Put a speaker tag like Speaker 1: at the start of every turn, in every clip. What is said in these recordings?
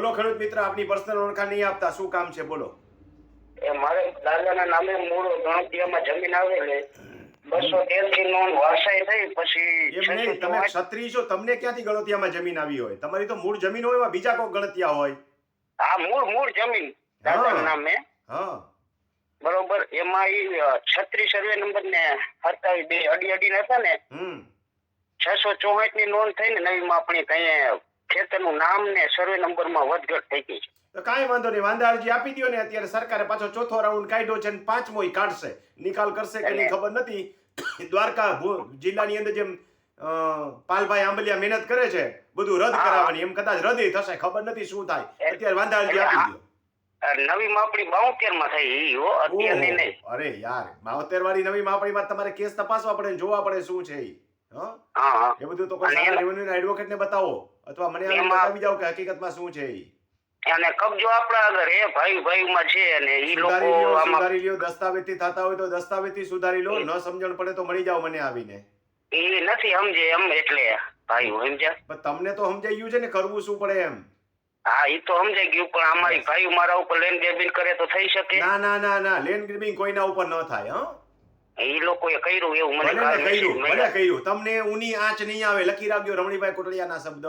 Speaker 1: બોલો ખેડૂત મિત્ર આપની પર્સનલ ઓળખાણ નહીં આપતા. શું કામ છે? બોલો.
Speaker 2: એ મારે દાદાના નામે મૂળ ગણતરીમાં જમીન આવેલી. બસો તેરથી નોન વારસાઈ થઈ પછી
Speaker 1: એમ નહીં તમે ક્ષત્રિય છો તમને ક્યાંથી ગણતિયામાં જમીન આવી હોય? તમારી તો મૂળ જમીન હોય એમાં બીજા કોઈ ગણતિયા હોય?
Speaker 2: હા મૂળ મૂળ જમીન. દાદાના નામે.
Speaker 1: હા.
Speaker 2: બરોબર એમાં ઈ છત્રીસ સર્વે નંબર ને સત્તાવીસ બે અડી અડી હતા ને. છસો ચોસઠની નોંધ થઈ ને નવી માપણી કઈ ખેતરનું નામ ને સર્વે નંબરમાં વધઘટ થઈ ગઈ છે.
Speaker 1: તો કાંઈ વાંધો નહીં વાંધા અરજી આપી દો ને અત્યારે સરકારે પાછો ચોથો રાઉન્ડ કાઢ્યો છે અને પાંચમો કાઢશે. નિકાલ કરશે કે નહીં ખબર નથી. દ્વારકા જિલ્લાની અંદર જેમ પાલભાઈ આંબલિયા મહેનત કરે છે બધું રદ કરાવવાની એમ કદાચ રદ થશે ખબર નથી શું થાય. અત્યારે વાંધા અરજી આપી દો
Speaker 2: નવી માપણી બાઉતેરમાં થઈ ઈ હો અત્યારની નહીં
Speaker 1: અરે યાર બાવતેર વાળી નવી માપણીમાં તમારે કેસ તપાસવા પડે જોવા પડે શું છે એ બધું તો કોઈ
Speaker 2: રેવન્યુ
Speaker 1: એડવોકેટ ને બતાવો. અથવા મને
Speaker 2: એમાં-
Speaker 1: બતાવી જાવ કે હકીકતમાં શું છે એ
Speaker 2: અને કબજો આપણા આગળ એ ભાઈ ભાઈ માં છે અને ઈ લોકો
Speaker 1: સુધારી લ્યો દસ્તાવેજથી થતા હોય તો દસ્તાવેજથી સુધારી લો ન સમજણ પડે તો મળી જાવ મને આવીને.
Speaker 2: એ નથી સમજે એમ એટલે ભાઈ સમજ્યા?
Speaker 1: તમને તો સમજાઈ ગયું છે ને કરવું શું પડે એમ.
Speaker 2: હા ઈ તો સમજાઈ ગયું પણ અમારી ભાઈ મારા ઉપર લેન ગ્રેબિંગ કરે તો થઈ શકે?
Speaker 1: ના ના ના ના લેન ગ્રેબિંગ કોઈના ઉપર ન થાય હં.
Speaker 2: ઈ લોકોએ કર્યું એવું મને
Speaker 1: કર્યું ભલે કર્યું. તમને ઉની આંચ નહીં આવે. લખી રાખજો રમણીભાઈ કોટડિયાના શબ્દ.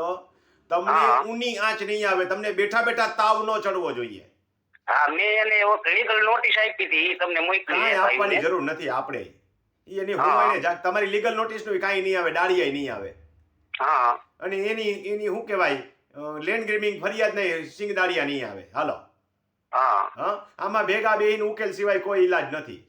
Speaker 1: તમને. ઊની આંચ નહીં આવે તમને બેઠા બેઠા તાવ ન ચડવો જોઈએ.
Speaker 2: હા મેં એને લીગલ નોટિસ આપી હતી તમને મોકલી
Speaker 1: આપવાની જરૂર નથી આપણે. એની
Speaker 2: હા.
Speaker 1: હુમાઈને જા તમારી લીગલ નોટિસનું કાંઈ નહીં આવે દાળિયાય નહીં આવે.
Speaker 2: હા.
Speaker 1: અને એની એની શું કહેવાય લેન્ડ ગ્રેમિંગ ફરિયાદ નહીં સિંગ દાળિયા નહીં આવે. હાલો.
Speaker 2: હા.
Speaker 1: હા? આમાં ભેગા બેહીને ઉકેલ સિવાય કોઈ ઈલાજ નથી.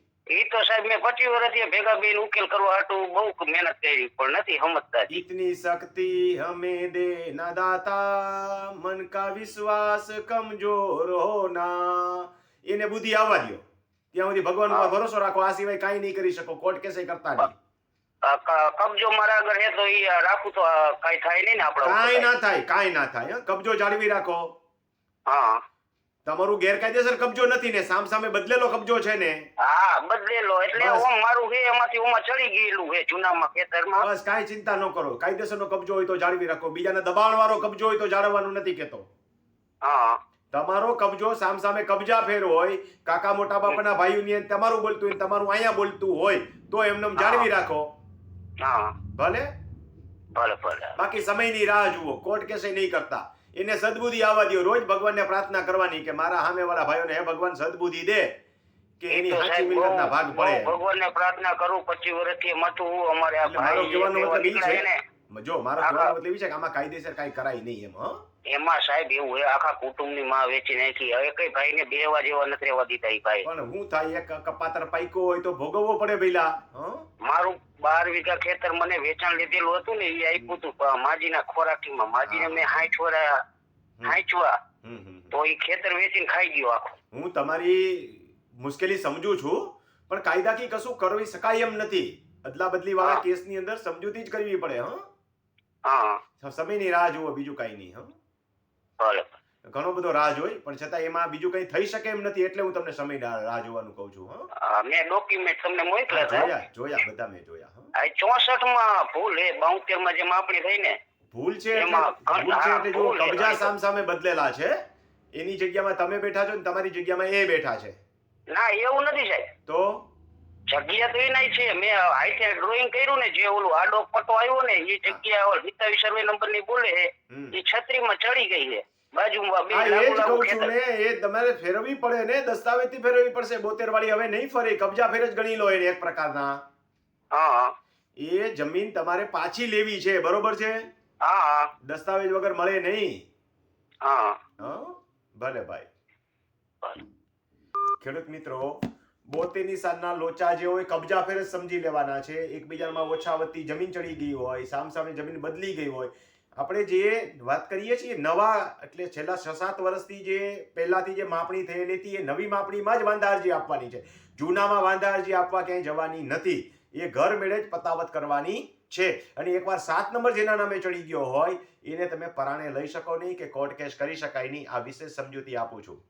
Speaker 2: તો સાહેબ મેં પચીસ વર્ષથી ભેગા બેન ઉકેલ કરવા હાટું બહુ મહેનત કરી પણ નથી સમજતા
Speaker 1: જીતની શક્તિ હમે દે ના દાતા મન કા વિશ્વાસ કમજોર હોના એને બુદ્ધિ આવવા દો ત્યાં સુધી ભગવાન
Speaker 2: પર
Speaker 1: ભરોસો રાખો આ સિવાય કઈ નહીં કરી શકો કોર્ટ કેસે કરતા નહીં.
Speaker 2: કબજો મારા આગળ હે તો ઈ રાખું તો કાઈ થાય નહીં ને આપણો
Speaker 1: કાઈ ના થાય કઈ ના થાય કબજો જાળવી રાખો.
Speaker 2: હા.
Speaker 1: તમારું ગેરકાયદેસર કબજો નથી ને સામ સામે બદલેલો કબજો છે ને.
Speaker 2: હા બદલેલો એટલે. ઓમ મારું હે એમાંથી ઓમાં ચડી ગયેલું હે જૂનામાં ખેતરમાં.
Speaker 1: બસ કાઈ ચિંતા ન કરો. કાયદેસરનો કબજો હોય તો જાળવી રાખો. બીજાને દબાણ વાળો કબજો હોય તો જાળવવાનું નથી કેતો
Speaker 2: હા.
Speaker 1: તમારો કબજો સામ સામે કબજા ફેર હોય કાકા મોટા બાપાના ભાઈઓની તમારું બોલતું હોય તમારું અહીંયા બોલતું હોય તો એમને એમ જાળવી રાખો.
Speaker 2: હા.
Speaker 1: ભલે?
Speaker 2: ભલે ભલે.
Speaker 1: બાકી સમયની રાહ જુઓ. કોર્ટ કેસે નહીં કરતા. એને સદબુદ્ધિ આવવા દો રોજ ભગવાનને પ્રાર્થના કરવાની કે મારા સામેવાળા ભાઈઓને હે ભગવાન સદબુદ્ધિ દે કે એની સાચી મિલકતના ભાગ પડે.
Speaker 2: ભગવાનને પ્રાર્થના કરું પછી વર્ષથી માથું અમારે આ
Speaker 1: મારો કહેવાનો મતલબ
Speaker 2: એ
Speaker 1: છે. જો મારો કહેવાનો મતલબ એ છે કે આમાં કાયદેસર કાઈ કરાય નહીં એમ હં.
Speaker 2: એમાં સાહેબ એવું હોય આખા કુટુંબની માં વેચી નાખી. હવે કઈ ભાઈ ને બેવા જેવા નથી રહેવા દીધા ભાઈ.
Speaker 1: પણ હું થાય એક કપાતર પાઈકો હોય તો ભોગવવો પડે ભઈલા હં.
Speaker 2: મારું બાર વીઘા ખેતર મને વેચાણ લીધેલું હતું ને એ આપ્યું હતું. માજીના ખોરાકીમાં. માજીને મેં હાંચ વરા હાંચવા. તો એ ખેતર વેચીને ખાઈ ગયો આખું.
Speaker 1: હું તમારી મુશ્કેલી સમજુ છું પણ કાયદાકી કશું કરવી શકાય એમ નથી. અદલા બદલી વાળા
Speaker 2: કેસ
Speaker 1: કેસની અંદર સમજૂતી જ કરવી પડે હં?
Speaker 2: હા.
Speaker 1: સમયની રાહ જુઓ બીજું કાઈ નહીં હા?
Speaker 2: ભલે.
Speaker 1: ઘણો બધો રાહ જોઈ પણ છતાં એમાં બીજું કંઈ થઈ શકે એમ નથી એટલે હું તમને સમય રાહ જોવાનું કહું છું હા,
Speaker 2: મેં ડોક્યુમેન્ટ તમને મોકલ્યા
Speaker 1: જોયા જોયા બધા મેં જોયા હા.
Speaker 2: આ ચોસઠમાં ભૂલ એ બાઉતેરમાં જે માપણી થઈ ને
Speaker 1: ભૂલ છે
Speaker 2: એમાં
Speaker 1: ભૂલ છે એટલે જો કબજા સામ સામે બદલેલા છે એની જગ્યામાં તમે બેઠા છો ને તમારી જગ્યામાં એ બેઠા છે.
Speaker 2: ના એવું નથી સાહેબ.
Speaker 1: તો?
Speaker 2: જગ્યા તો એના છે. મેં આઈથી ડ્રોઈંગ કર્યું ને જે ઓલું આડો પટ્ટો આવ્યો ને એ જગ્યા હિતાવી સર્વે નંબરની બોલે એ છત્રી માં ચડી ગઈ છે. બાજુમાં બે
Speaker 1: હા એ
Speaker 2: લાંબુ
Speaker 1: જ
Speaker 2: લાંબુ
Speaker 1: કહું છું
Speaker 2: ખેતર.
Speaker 1: ને એ તમારે ફેરવવી પડે ને દસ્તાવેજથી ફેરવવી પડશે. બોતેર વાળી હવે નહીં ફરે કબજા ફેર જ ગણી લો એને એક પ્રકારના.
Speaker 2: હા. હા
Speaker 1: એ જમીન તમારે પાછી લેવી છે બરોબર છે?
Speaker 2: હા.
Speaker 1: દસ્તાવેજ વગર મળે નહીં.
Speaker 2: હા.
Speaker 1: ભલે ભાઈ. ખેડૂત મિત્રો બોતેરની સાંજના લોચા જે હોય કબજા ફેર સમજી લેવાના છે. એકબીજામાં ઓછા વત્તી જમીન ચડી ગઈ હોય સામ સામે જમીન બદલી ગઈ હોય. આપણે જે વાત કરીએ છીએ, નવા, એટલે છેલ્લા છ સાત વર્ષથી જે પહેલાંથી જે માપણી થયેલી હતી, એ નવી માપણીમાં જ વાંધા અરજી આપવાની છે. જૂનામાં વાંધા અરજી આપવા ક્યાંય જવાની નથી. એ ઘર મેળે જ પતાવત કરવાની છે. અને એકવાર સાત નંબર જેના નામે ચડી ગયો હોય, એને તમે પરાણે લઈ શકો નહીં કે કોર્ટ કેસ કરી શકાય નહીં. આ વિશેષ સમજૂતી આપું છું.